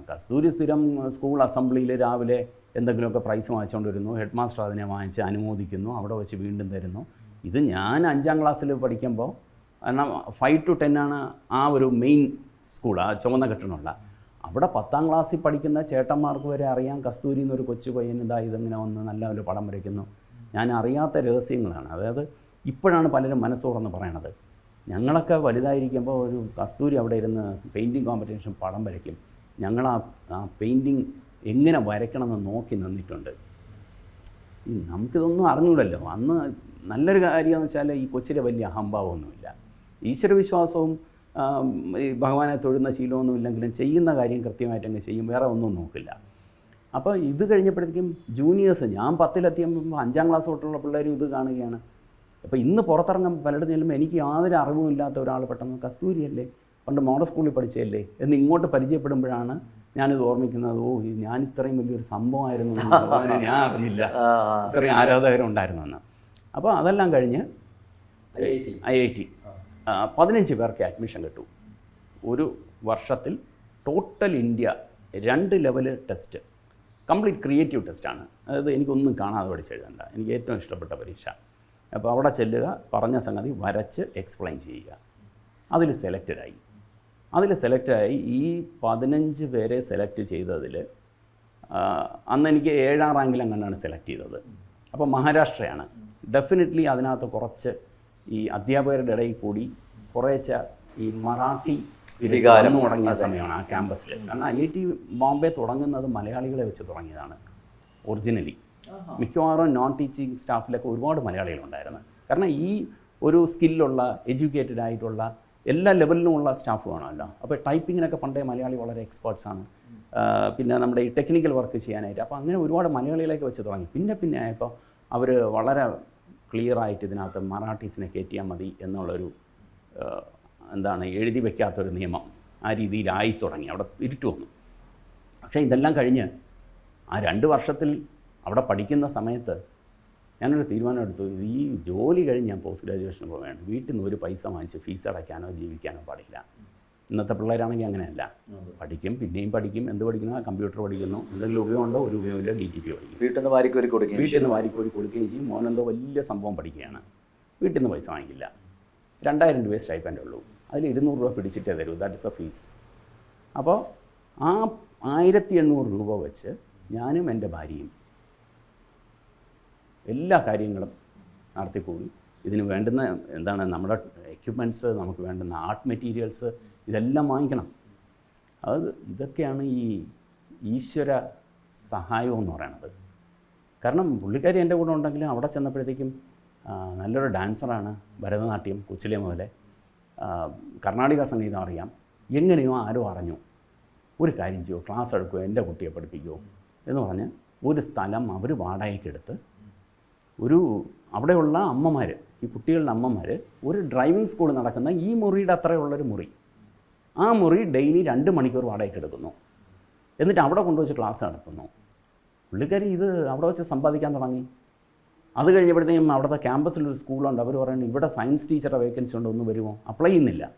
കസ്തൂരി സ്ഥിരം സ്കൂൾ അസംബ്ലിയിൽ രാവിലെ എന്തെങ്കിലുമൊക്കെ പ്രൈസ് വാങ്ങിച്ചുകൊണ്ട് വരുന്നു. ഹെഡ് മാസ്റ്റർ അതിനെ വാങ്ങിച്ച് അനുമോദിക്കുന്നു. അവിടെ വെച്ച് വീണ്ടും തരുന്നു. ഇത് ഞാൻ അഞ്ചാം ക്ലാസ്സിൽ പഠിക്കുമ്പോൾ കാരണം ഫൈവ് ടു ടെൻ ആണ് ആ ഒരു മെയിൻ സ്കൂൾ ആ ചുവന്ന കെട്ടിനുള്ള അവിടെ പത്താം ക്ലാസ്സിൽ പഠിക്കുന്ന ചേട്ടന്മാർക്ക് വരെ അറിയാം കസ്തൂരി എന്നൊരു കൊച്ചു പയ്യൻ ഇതാ ഇതിങ്ങനെ വന്ന് നല്ല ഒരു പടം വരയ്ക്കുന്നു. ഞാൻ അറിയാത്ത രഹസ്യങ്ങളാണ്. അതായത് ഇപ്പോഴാണ് പലരും മനസ്സോറന്ന് പറയണത്. ഞങ്ങളൊക്കെ വലുതായിരിക്കുമ്പോൾ ഒരു കസ്തൂരി അവിടെ ഇരുന്ന് പെയിന്റിങ് കോമ്പറ്റീഷൻ പടം വരയ്ക്കും. ഞങ്ങൾ ആ ആ പെയിന്റിങ് എങ്ങനെ വരയ്ക്കണമെന്ന് നോക്കി നിന്നിട്ടുണ്ട്. നമുക്കിതൊന്നും അറിഞ്ഞൂടല്ലോ. അന്ന് നല്ലൊരു കാര്യമെന്ന് വെച്ചാൽ ഈ കൊച്ചിലെ വലിയ അഹംഭാവമൊന്നുമില്ല. ഈശ്വരവിശ്വാസവും ഈ ഭഗവാനെ തൊഴുന്ന ശീലമൊന്നും ഇല്ലെങ്കിലും ചെയ്യുന്ന കാര്യം കൃത്യമായിട്ട് അങ്ങ് ചെയ്യും. വേറെ ഒന്നും നോക്കില്ല. അപ്പോൾ ഇത് കഴിഞ്ഞപ്പോഴത്തേക്കും ജൂനിയേഴ്സ് ഞാൻ പത്തിലെത്തിയപ്പോൾ അഞ്ചാം ക്ലാസ് തൊട്ടുള്ള പിള്ളേരും ഇത് കാണുകയാണ്. അപ്പോൾ ഇന്ന് പുറത്തിറങ്ങാൻ പലയിടത്തും ചെല്ലുമ്പോൾ എനിക്ക് യാതൊരു അറിവുമില്ലാത്ത ഒരാൾ പെട്ടെന്ന് കസ്തൂരിയല്ലേ? പണ്ട് മോഡൽ സ്കൂളിൽ പഠിച്ചതല്ലേ? എന്ന് ഇങ്ങോട്ട് പരിചയപ്പെടുമ്പോഴാണ് ഞാനിത് ഓർമ്മിക്കുന്നത്. ഓ ഞാൻ ഇത്രയും വലിയൊരു സംഭവമായിരുന്നു എന്ന് ഞാൻ അറിഞ്ഞില്ല. ഇത്രയും ആരാധകരുണ്ടായിരുന്നെന്ന് അപ്പോൾ അതെല്ലാം കഴിഞ്ഞ് ഐ ഐ ടി. പതിനഞ്ച് പേർക്ക് അഡ്മിഷൻ കിട്ടും. ഒരു വർഷത്തിൽ ടോട്ടൽ ഇന്ത്യ രണ്ട് ലെവൽ ടെസ്റ്റ്. കംപ്ലീറ്റ് ക്രിയേറ്റീവ് ടെസ്റ്റാണ്. അതായത് എനിക്കൊന്നും കാണാതെ പഠിച്ചെഴുതണ്ട എനിക്ക് ഏറ്റവും ഇഷ്ടപ്പെട്ട പരീക്ഷ. അപ്പോൾ അവിടെ ചെല്ലുക പറഞ്ഞ സംഗതി വരച്ച് എക്സ്പ്ലെയിൻ ചെയ്യുക. അതിൽ സെലക്റ്റഡായി. അതിൽ സെലക്റ്റായി ഈ പതിനഞ്ച് പേരെ സെലക്ട് ചെയ്തതിൽ അന്ന് എനിക്ക് ഏഴാം റാങ്കിൽ അങ്ങനെയാണ് സെലക്ട് ചെയ്തത്. അപ്പോൾ മഹാരാഷ്ട്രയാണ്. ഡെഫിനറ്റ്ലി അതിനകത്ത് കുറച്ച് ഈ അധ്യാപകരുടെ ഇടയിൽ കൂടി കുറേച്ച ഈ മറാഠി വികാരം. തുടങ്ങിയ സമയമാണ് ആ ക്യാമ്പസിൽ കാരണം ഐ ഐ ടി ബോംബെ തുടങ്ങുന്നത് മലയാളികളെ വെച്ച് തുടങ്ങിയതാണ് ഒറിജിനലി. മിക്കവാറും നോൺ ടീച്ചിങ് സ്റ്റാഫിലൊക്കെ ഒരുപാട് മലയാളികളുണ്ടായിരുന്നു. കാരണം ഈ ഒരു സ്കില്ലുള്ള എഡ്യൂക്കേറ്റഡ് ആയിട്ടുള്ള എല്ലാ ലെവലിലുമുള്ള സ്റ്റാഫ് വേണമല്ലോ. അപ്പോൾ ടൈപ്പിങ്ങിനൊക്കെ പണ്ടേ മലയാളി വളരെ എക്സ്പേർട്സ് ആണ്. പിന്നെ നമ്മുടെ ഈ ടെക്നിക്കൽ വർക്ക് ചെയ്യാനായിട്ട്. അപ്പോൾ അങ്ങനെ ഒരുപാട് മലയാളികളെയൊക്കെ വെച്ച് തുടങ്ങി. പിന്നെ പിന്നെ ആയപ്പോൾ അവർ വളരെ ക്ലിയർ ആയിട്ട് ഇതിനകത്ത് മറാഠീസിനെ കയറ്റിയാൽ മതി എന്നുള്ളൊരു എന്താണ് എഴുതി വെക്കാത്തൊരു നിയമം ആ രീതിയിലായി തുടങ്ങി. അവിടെ സ്പിരിറ്റ് വന്നു. പക്ഷേ ഇതെല്ലാം കഴിഞ്ഞ് ആ രണ്ട് വർഷത്തിൽ അവിടെ പഠിക്കുന്ന സമയത്ത് ഞാനൊരു തീരുമാനം എടുത്തു. ഈ ജോലി കഴിഞ്ഞ് ഞാൻ പോസ്റ്റ് ഗ്രാജുവേഷന് പോവുകയാണ്. വീട്ടിൽ നിന്ന് ഒരു പൈസ വാങ്ങിച്ച് ഫീസ് അടയ്ക്കാനോ ജീവിക്കാനോ പാടില്ല. ഇന്നത്തെ പിള്ളേരാണെങ്കിൽ അങ്ങനെയല്ല. പഠിക്കും പിന്നെയും പഠിക്കും. എന്ത് പഠിക്കുന്നു? കമ്പ്യൂട്ടർ പഠിക്കുന്നു. എന്തെങ്കിലും ഉപയോഗമുണ്ടോ? ഒരു ഉപയോഗമില്ല. ഡി ടി പി പഠിക്കും. വീട്ടിൽ നിന്ന് വാരിക്കോരി കൊടുക്കുകയും വീട്ടിൽ നിന്ന് വാരിക്കോരി കൊടുക്കുകയും ചെയ്യും. മോനെന്തോ വലിയ സംഭവം പഠിക്കുകയാണ്. വീട്ടിൽ നിന്ന് പൈസ വാങ്ങിക്കില്ല. രണ്ടായിരം രൂപ സ്റ്റൈപ്പന്റെ ഉള്ളൂ. അതിൽ ഇരുന്നൂറ് രൂപ പിടിച്ചിട്ടേ തരൂ. ദാറ്റ് ഇസ് എ ഫീസ് അപ്പോൾ ആ ആയിരത്തി എണ്ണൂറ് രൂപ വെച്ച് ഞാനും എന്റെ ഭാര്യയും എല്ലാ കാര്യങ്ങളും നടത്തിപ്പോയി ഇതിന് വേണ്ടുന്ന എന്താണ് നമ്മുടെ എക്യുപ്മെന്റ്സ് നമുക്ക് വേണ്ടുന്ന ആർട്ട് മെറ്റീരിയൽസ് ഇതെല്ലാം വാങ്ങിക്കണം. അത് ഇതൊക്കെയാണ് ഈ ഈശ്വര സഹായം എന്ന് പറയണത് കാരണം പുള്ളിക്കാരി എന്റെ കൂടെ ഉണ്ടെങ്കിലും അവിടെ ചെന്നപ്പോഴത്തേക്കും നല്ലൊരു ഡാൻസറാണ് ഭരതനാട്യം കൊച്ചിലെ മുതലേ. കർണാടക സംഗീതം അറിയാം. എങ്ങനെയോ ആരോ അറിഞ്ഞു. ഒരു കാര്യം ചെയ്യുമോ ക്ലാസ് എടുക്കുമോ എന്റെ കുട്ടിയെ പഠിപ്പിക്കുമോ എന്ന് പറഞ്ഞ് ഒരു സ്ഥലം അവർ വാടകയ്ക്കെടുത്ത് ഒരു അവിടെയുള്ള അമ്മമാർ ഈ കുട്ടികളുടെ അമ്മമാർ ഒരു ഡ്രൈവിംഗ് സ്കൂൾ നടക്കുന്ന ഈ മുറിയുടെ അത്രയുള്ളൊരു മുറി. ആ മുറി ഡെയിലി രണ്ട് മണിക്കൂർ വാടകയ്ക്ക് എടുക്കുന്നു. എന്നിട്ട് അവിടെ കൊണ്ടുവച്ച് ക്ലാസ് നടത്തുന്നു. പുള്ളിക്കാരി ഇത് അവിടെ വെച്ച് സമ്പാദിക്കാൻ തുടങ്ങി. അത് കഴിഞ്ഞപ്പോഴത്തേക്കും അവിടുത്തെ ക്യാമ്പസിലൊരു സ്കൂളുണ്ട്. അവർ പറയുന്നത് ഇവിടെ സയൻസ് ടീച്ചറുടെ വേക്കൻസി ഉണ്ട്? ഒന്ന് വരുമോ? അപ്ലൈ ചെയ്യുന്നില്ല.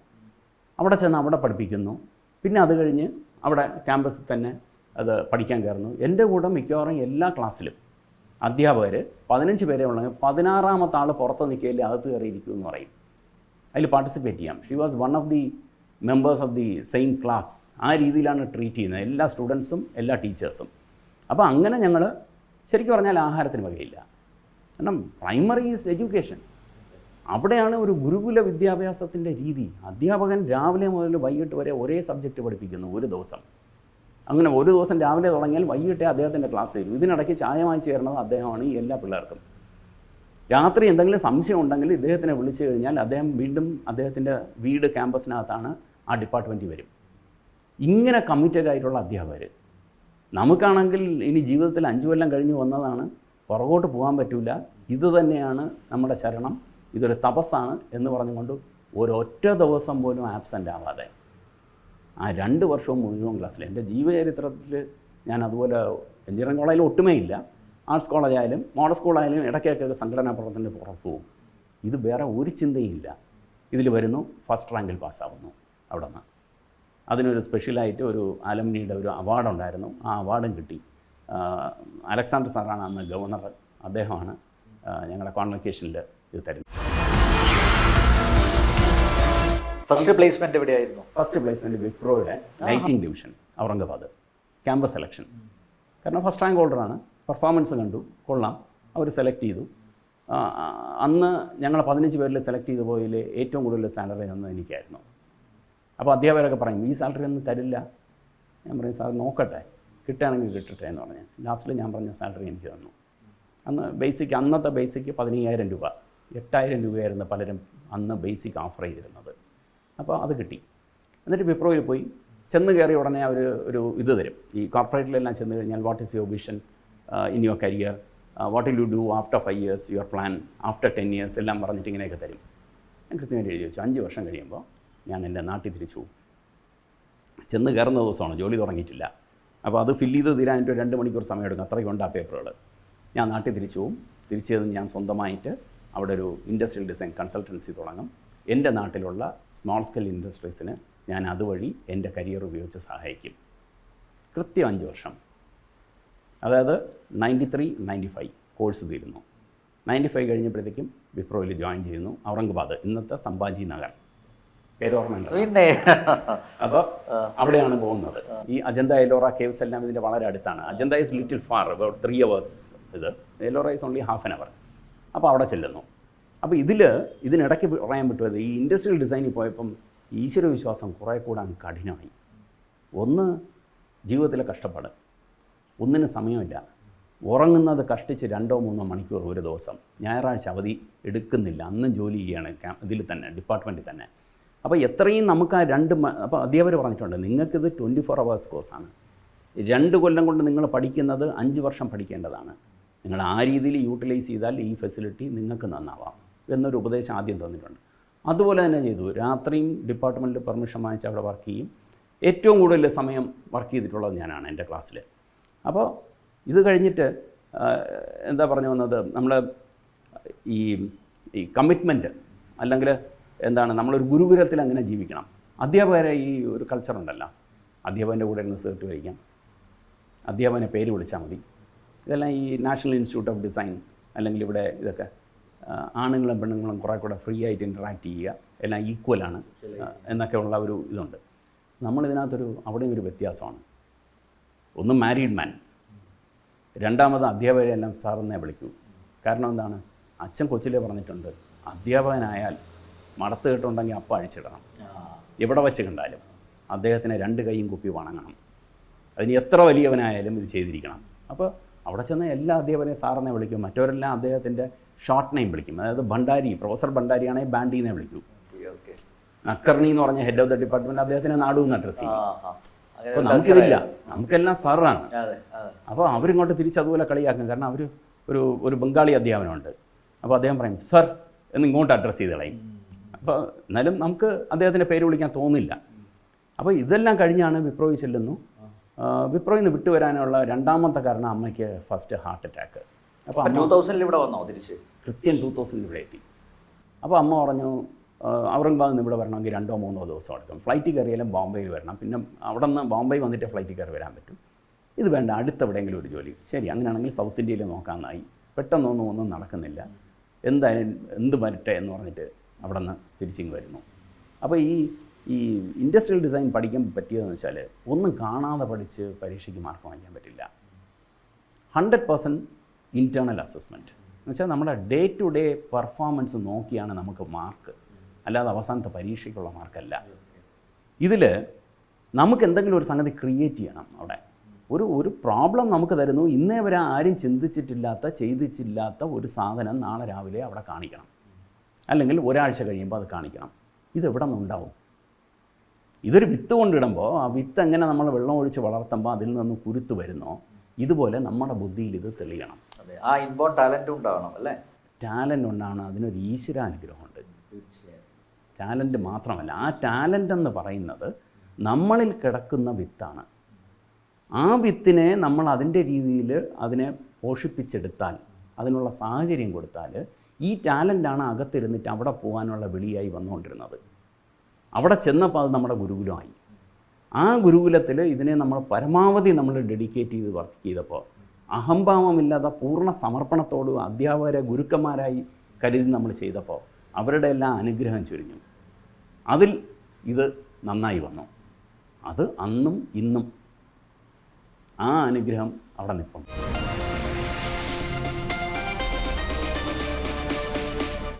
അവിടെ ചെന്ന് അവിടെ പഠിപ്പിക്കുന്നു. പിന്നെ അത് കഴിഞ്ഞ് അവിടെ ക്യാമ്പസിൽ തന്നെ അത് പഠിക്കാൻ കയറുന്നു. എന്റെ കൂടെ മിക്കവാറും എല്ലാ ക്ലാസ്സിലും അധ്യാപകർ പതിനഞ്ച് പേരെ ഉള്ളെങ്കിൽ പതിനാറാമത്തെ ആൾ പുറത്ത് നിൽക്കുകയില്ല അകത്ത് കയറിയിരിക്കും എന്ന് പറയും. അതിൽ പാർട്ടിസിപ്പേറ്റ് ചെയ്യാം. She was one of the members of the same class ആ രീതിയിലാണ് ട്രീറ്റ് ചെയ്യുന്നത്. എല്ലാ സ്റ്റുഡൻസും എല്ലാ ടീച്ചേഴ്സും അപ്പോൾ അങ്ങനെ ഞങ്ങൾ ശരിക്കും പറഞ്ഞാൽ ആഹാരത്തിന് വകയില്ല. കാരണം പ്രൈമറി ഈസ് എഡ്യൂക്കേഷൻ അവിടെയാണ് ഒരു ഗുരുകുല വിദ്യാഭ്യാസത്തിന്റെ രീതി. അധ്യാപകൻ രാവിലെ മുതൽ വൈകിട്ട് വരെ ഒരേ സബ്ജക്റ്റ് പഠിപ്പിക്കുന്നു ഒരു ദിവസം. അങ്ങനെ ഒരു ദിവസം രാവിലെ തുടങ്ങിയാൽ വൈകിട്ടേ അദ്ദേഹത്തിന്റെ ക്ലാസ് തരും ഇതിനിടയ്ക്ക് ചായ വാങ്ങിച്ച് തരുന്നത് അദ്ദേഹമാണ് ഈ എല്ലാ പിള്ളേർക്കും. രാത്രി എന്തെങ്കിലും സംശയം ഉണ്ടെങ്കിൽ ഇദ്ദേഹത്തിനെ വിളിച്ചു കഴിഞ്ഞാൽ അദ്ദേഹം വീണ്ടും അദ്ദേഹത്തിന്റെ വീട് ക്യാമ്പസിനകത്താണ് ആ ഡിപ്പാർട്ട്മെന്റിൽ വരും. ഇങ്ങനെ കമ്മിറ്റഡ് ആയിട്ടുള്ള അധ്യാപകർ നമുക്കാണെങ്കിൽ ഇനി ജീവിതത്തിൽ അഞ്ചു കൊല്ലം കഴിഞ്ഞ് വന്നതാണ്. പുറകോട്ട് പോകാൻ പറ്റില്ല ഇത് തന്നെയാണ് നമ്മുടെ ശരണം. ഇതൊരു തപസ്സാണ് എന്ന് പറഞ്ഞുകൊണ്ട് ഒരൊറ്റ ദിവസം പോലും ആബ്സെന്റ് ആവാതെ. ആ രണ്ട് വർഷവും മുഴുവൻ ക്ലാസ്സിൽ എന്റെ ജീവചരിത്രത്തിൽ ഞാൻ അതുപോലെ എഞ്ചിനീയറിംഗ് കോളേജിൽ ഒട്ടുമേ ഇല്ല. ആർട്സ് കോളേജായാലും മോഡൽ സ്കൂളായാലും ഇടയ്ക്കൊക്കെ സംഘടനാ പ്രവർത്തനത്തിന്റെ പുറത്തു പോകും. ഇത് വേറെ ഒരു ചിന്തയും ഇല്ല ഇതിൽ വരുന്നു ഫസ്റ്റ് റാങ്കിൽ പാസ്സാവുന്നു അവിടെ നിന്ന്. അതിനൊരു സ്പെഷ്യലായിട്ട് ഒരു ആലമിനിയുടെ ഒരു അവാർഡുണ്ടായിരുന്നു. ആ അവാർഡും കിട്ടി. അലക്സാണ്ടർ സാറാണ് അന്ന് ഗവർണർ. അദ്ദേഹമാണ് ഞങ്ങളുടെ കോൺവെക്കേഷനിൽ ഇത് തരുന്നത്. ഫസ്റ്റ് പ്ലേസ്മെന്റ് എവിടെയായിരുന്നു? First placement വിപ്രോയുടെ lighting division Aurangabad campus selection കാരണം ഫസ്റ്റ് റാങ്ക് ഹോൾഡറാണ് പെർഫോമൻസ് കണ്ടു. കൊള്ളാം. അവർ സെലക്ട് ചെയ്തു. അന്ന് ഞങ്ങൾ പതിനഞ്ച് പേരിൽ സെലക്ട് ചെയ്തു പോയതിൽ ഏറ്റവും കൂടുതൽ സാലറി തന്നത് എനിക്കായിരുന്നു. അപ്പോൾ അധ്യാപകരൊക്കെ പറയും ഈ സാലറി ഒന്നും തരില്ല. ഞാൻ പറയും സാർ നോക്കട്ടെ. കിട്ടുകയാണെങ്കിൽ കിട്ടട്ടെ എന്ന് പറഞ്ഞു. ലാസ്റ്റിൽ ഞാൻ പറഞ്ഞ സാലറി എനിക്ക് തന്നു. അന്ന് ബേസിക് അന്നത്തെ ബേസിക് പതിനയ്യായിരം രൂപ. എട്ടായിരം രൂപയായിരുന്നു പലരും അന്ന് ബേസിക് ഓഫർ ചെയ്തിരുന്നത്. അപ്പോൾ അത് കിട്ടി. എന്നിട്ട് വിപ്രോയിൽ പോയി. ചെന്ന് കയറി ഉടനെ അവർ ഒരു ഇത് തരും. ഈ കോർപ്പറേറ്റിലെല്ലാം ചെന്ന് കഴിഞ്ഞാൽ what is your vision in your career what will you do after five years your plan after ten years എല്ലാം പറഞ്ഞിട്ട് ഇങ്ങനെയൊക്കെ തരും. ഞാൻ കൃത്യമായിട്ട് എഴുതി വെച്ചു. അഞ്ച് വർഷം കഴിയുമ്പോൾ ഞാൻ എന്റെ നാട്ടിൽ തിരിച്ചു പോകും. ചെന്ന് കയറുന്ന ദിവസമാണ്. ജോലി തുടങ്ങിയിട്ടില്ല. അപ്പോൾ അത് ഫില്ല് ചെയ്ത് ഒരു രണ്ട് മണിക്കൂർ സമയം എടുക്കും. അത്രയ്ക്കുണ്ട് ആ പേപ്പറുകൾ ഞാൻ നാട്ടിൽ തിരിച്ചു പോകും. തിരിച്ചു ഞാൻ സ്വന്തമായിട്ട് അവിടെ ഒരു ഇൻഡസ്ട്രിയൽ ഡിസൈൻ കൺസൾട്ടൻസി തുടങ്ങും. എന്റെ നാട്ടിലുള്ള സ്മോൾ സ്കെയിൽ ഇൻഡസ്ട്രീസിന് ഞാൻ അതുവഴി എന്റെ കരിയർ ഉപയോഗിച്ച് സഹായിക്കും. കൃത്യം അഞ്ച് വർഷം. അതായത് ninety three ninety five course തീരുന്നു. നയന്റി ഫൈവ് കഴിഞ്ഞപ്പോഴത്തേക്കും വിപ്രോയിൽ ജോയിൻ ചെയ്യുന്നു ഔറംഗബാദ് ഇന്നത്തെ സംഭാജി നഗർ. പിന്നെ? അപ്പോൾ അവിടെയാണ് പോകുന്നത്. ഈ അജന്ത എലോറ കേവ്സ് എല്ലാം ഇതിന്റെ വളരെ അടുത്താണ്. Ajanta is little far about three hours ഇത്. Ellora is only half an hour അപ്പോൾ അവിടെ ചെല്ലുന്നു. അപ്പോൾ ഇതിൽ ഇതിനിടയ്ക്ക് പറയാൻ പറ്റുമത് ഈ ഇൻഡസ്ട്രിയൽ ഡിസൈനിൽ പോയപ്പം ഈശ്വരവിശ്വാസം കുറേ കൂടെ അങ്ങ് കഠിനമായി. ഒന്ന് ജീവിതത്തിലെ കഷ്ടപ്പാട്. ഒന്നിന് സമയമില്ല. ഉറങ്ങുന്നത് കഷ്ടിച്ച് രണ്ടോ മൂന്നോ മണിക്കൂർ ഒരു ദിവസം. ഞായറാഴ്ച അവധി എടുക്കുന്നില്ല. അന്നും ജോലി ചെയ്യാണ് ഇതിൽ തന്നെ ഡിപ്പാർട്ട്മെന്റിൽ തന്നെ. അപ്പോൾ എത്രയും നമുക്ക് ആ രണ്ട് അപ്പോൾ അധ്യാപകർ പറഞ്ഞിട്ടുണ്ട് നിങ്ങൾക്കിത് ട്വന്റി ഫോർ അവേഴ്സ് കോഴ്സാണ് രണ്ട് കൊല്ലം കൊണ്ട് നിങ്ങൾ പഠിക്കുന്നത് അഞ്ച് വർഷം പഠിക്കേണ്ടതാണ്. നിങ്ങൾ ആ രീതിയിൽ യൂട്ടിലൈസ് ചെയ്താൽ ഈ ഫെസിലിറ്റി നിങ്ങൾക്ക് നന്നാവാം. എന്നൊരു ഉപദേശം ആദ്യം തന്നിട്ടുണ്ട്. അതുപോലെ തന്നെ ചെയ്തു. രാത്രിയും ഡിപ്പാർട്ട്മെന്റിൽ പെർമിഷൻ വാങ്ങിച്ച് അവിടെ വർക്ക് ചെയ്യും. ഏറ്റവും കൂടുതൽ സമയം വർക്ക് ചെയ്തിട്ടുള്ളത് ഞാനാണ് എന്റെ ക്ലാസ്സിൽ അപ്പോൾ ഇത് കഴിഞ്ഞിട്ട് എന്താ പറഞ്ഞു വന്നത്? നമ്മൾ ഈ ഈ കമ്മിറ്റ്മെന്റ് അല്ലെങ്കിൽ എന്താണ് നമ്മളൊരു ഗുരുകുലത്തിൽ അങ്ങനെ ജീവിക്കണം. അധ്യാപകരെ ഈ ഒരു കൾച്ചറുണ്ടല്ലോ അധ്യാപകന്റെ കൂടെ ഇരുന്ന് സേർട്ട് കഴിക്കാം. അധ്യാപകനെ പേര് വിളിച്ചാൽ മതി. ഇതെല്ലാം ഈ നാഷണൽ ഇൻസ്റ്റിറ്റ്യൂട്ട് ഓഫ് ഡിസൈൻ അല്ലെങ്കിൽ ഇവിടെ ഇതൊക്കെ ആണുങ്ങളും പെണ്ണുങ്ങളും കുറേ കൂടെ ഫ്രീ ആയിട്ട് ഇന്ററാക്ട് ചെയ്യുക. എല്ലാം ഈക്വലാണ് എന്നൊക്കെ ഉള്ള ഒരു ഇതുണ്ട്. നമ്മളിതിനകത്തൊരു അവിടെയും ഒരു വ്യത്യാസമാണ്. ഒന്ന് മാരീഡ് മാൻ രണ്ടാമത് അധ്യാപകരെല്ലാം സാറെന്നേ വിളിക്കൂ. കാരണം എന്താണ്? അച്ഛൻ കൊച്ചിലെ പറഞ്ഞിട്ടുണ്ട്. അധ്യാപകനായാൽ മടത്ത് കെട്ടുണ്ടെങ്കിൽ അപ്പം അഴിച്ചിടണം. എവിടെ വെച്ച് കണ്ടാലും അദ്ദേഹത്തിന് രണ്ട് കൈയും കുപ്പി വണങ്ങണം. അതിന് എത്ര വലിയവനായാലും ഇത് ചെയ്തിരിക്കണം. അപ്പോൾ അവിടെ ചെന്ന എല്ലാ അധ്യാപകരെയും സാറിനെ വിളിക്കും. മറ്റവരെല്ലാം അദ്ദേഹത്തിന്റെ ഷോർട്ട് നെയിം വിളിക്കും. അതായത് ഭണ്ഡാരി പ്രൊഫസർ ഭണ്ഡാരിയാണെങ്കിൽ ബാൻഡിനെ വിളിക്കും. നക്കർണി എന്ന് പറഞ്ഞ ഹെഡ് ഓഫ് ദ ഡിപ്പാർട്ട്മെന്റ് അദ്ദേഹത്തിനെ നാടു എന്ന് അഡ്രസ് ചെയ്യും. അപ്പോൾ നമുക്കിതില്ല. നമുക്കെല്ലാം സാറാണ് അപ്പോൾ അവരിങ്ങോട്ട് തിരിച്ച് അതുപോലെ കളിയാക്കും. കാരണം അവർ ഒരു ഒരു ബംഗാളി അധ്യാപനമുണ്ട്. അപ്പോൾ അദ്ദേഹം പറയും സർ എന്ന് ഇങ്ങോട്ട് അഡ്രസ്സ് ചെയ്ത് കളയും. അപ്പോൾ എന്നാലും നമുക്ക് അദ്ദേഹത്തിന്റെ പേര് വിളിക്കാൻ തോന്നില്ല. അപ്പോൾ ഇതെല്ലാം കഴിഞ്ഞാണ് വിപ്രോയിൽ ചെല്ലുന്നു. വിപ്രോയിൽ നിന്ന് വിട്ടുവരാനുള്ള രണ്ടാമത്തെ കാരണം അമ്മയ്ക്ക് ഫസ്റ്റ് ഹാർട്ട് അറ്റാക്ക് അപ്പോൾ ടൂ തൗസൻഡിൽ ഇവിടെ വന്നോ തിരിച്ച്? കൃത്യം ടൂ തൗസൻഡിൽ ഇവിടെ എത്തി. അപ്പോൾ അമ്മ പറഞ്ഞു ഔറംഗാബാദിൽ നിന്ന് ഇവിടെ വരണമെങ്കിൽ രണ്ടോ മൂന്നോ ദിവസം എടുക്കും. ഫ്ലൈറ്റിൽ കയറിയാലും ബോംബെയിൽ വരണം. പിന്നെ അവിടെ നിന്ന് ബോംബെ വന്നിട്ട് ഫ്ലൈറ്റിൽ കയറി വരാൻ പറ്റും. ഇത് വേണ്ട അടുത്ത എവിടെയെങ്കിലും ഒരു ജോലി. ശരി അങ്ങനെയാണെങ്കിൽ സൗത്ത് ഇന്ത്യയിൽ നോക്കാമെന്നായി പെട്ടെന്നൊന്നും ഒന്നും നടക്കുന്നില്ല. എന്തായാലും എന്ത് വരട്ടെ എന്ന് പറഞ്ഞിട്ട് അവിടെ നിന്ന് തിരിച്ചിങ്ങ് വരുന്നു. അപ്പോൾ ഈ ഈ ഇൻഡസ്ട്രിയൽ ഡിസൈൻ പഠിക്കാൻ പറ്റിയതെന്ന് വെച്ചാൽ ഒന്നും കാണാതെ പഠിച്ച് പരീക്ഷയ്ക്ക് മാർക്ക് വാങ്ങിക്കാൻ പറ്റില്ല. ഹൺഡ്രഡ് പെർസെന്റ് ഇന്റേർണൽ അസസ്മെന്റ് എന്ന് വെച്ചാൽ നമ്മുടെ ഡേ ടു ഡേ പെർഫോമൻസ് നോക്കിയാണ് നമുക്ക് മാർക്ക് അല്ലാതെ അവസാനത്തെ പരീക്ഷയ്ക്കുള്ള മാർക്കല്ല ഇതിൽ നമുക്ക് എന്തെങ്കിലും ഒരു സംഗതി ക്രിയേറ്റ് ചെയ്യണം അവിടെ. ഒരു ഒരു പ്രോബ്ലം നമുക്ക് തരുന്നു. ഇന്നേ വരെ ആരും ചിന്തിച്ചിട്ടില്ലാത്ത ചെയ്തിട്ടില്ലാത്ത ഒരു സാധനം നാളെ രാവിലെ അവിടെ കാണിക്കണം. അല്ലെങ്കിൽ ഒരാഴ്ച കഴിയുമ്പോൾ അത് കാണിക്കണം. ഇതെവിടെ നിന്നുണ്ടാവും ഇതൊരു വിത്ത് കൊണ്ടിടുമ്പോൾ ആ വിത്ത് എങ്ങനെ നമ്മൾ വെള്ളം ഒഴിച്ച് വളർത്തുമ്പോൾ അതിൽ നിന്ന് കുരുത്ത് വരുന്നോ? ഇതുപോലെ നമ്മുടെ ബുദ്ധിയിൽ ഇത് തെളിയണം. അതെ. ആ ഇൻബോൺ ടാലന്റും ഉണ്ടാവണം അല്ലേ? ടാലന്റ് ഉണ്ടാവണം അതിനൊരു ഈശ്വരാനുഗ്രഹമുണ്ട് ടാലന്റ് മാത്രമല്ല ആ ടാലന്റ് എന്ന് പറയുന്നത് നമ്മളിൽ കിടക്കുന്ന വിത്താണ്. ആ വിത്തിനെ നമ്മൾ അതിന്റെ രീതിയിൽ അതിനെ പോഷിപ്പിച്ചെടുത്താൽ അതിനുള്ള സാഹചര്യം കൊടുത്താൽ ഈ ടാലന്റാണ് അകത്തിരുന്നിട്ട് അവിടെ പോകാനുള്ള വിളിയായി വന്നുകൊണ്ടിരുന്നത്. അവിടെ ചെന്നപ്പോൾ അത് നമ്മുടെ ഗുരുകുലമായി. ആ ഗുരുകുലത്തിൽ ഇതിനെ നമ്മൾ പരമാവധി നമ്മൾ ഡെഡിക്കേറ്റ് ചെയ്ത് വർക്ക് ചെയ്തപ്പോൾ അഹംഭാവമില്ലാതെ പൂർണ സമർപ്പണത്തോടും അധ്യാപകരെ ഗുരുക്കന്മാരായി കരുതി നമ്മൾ ചെയ്തപ്പോൾ അവരുടെ എല്ലാം അനുഗ്രഹം ചൊരിഞ്ഞു. അതിൽ ഇത് നന്നായി വന്നു. അത് അന്നും ഇന്നും ആ അനുഗ്രഹം അവിടെ നിൽപ്പുണ്ട്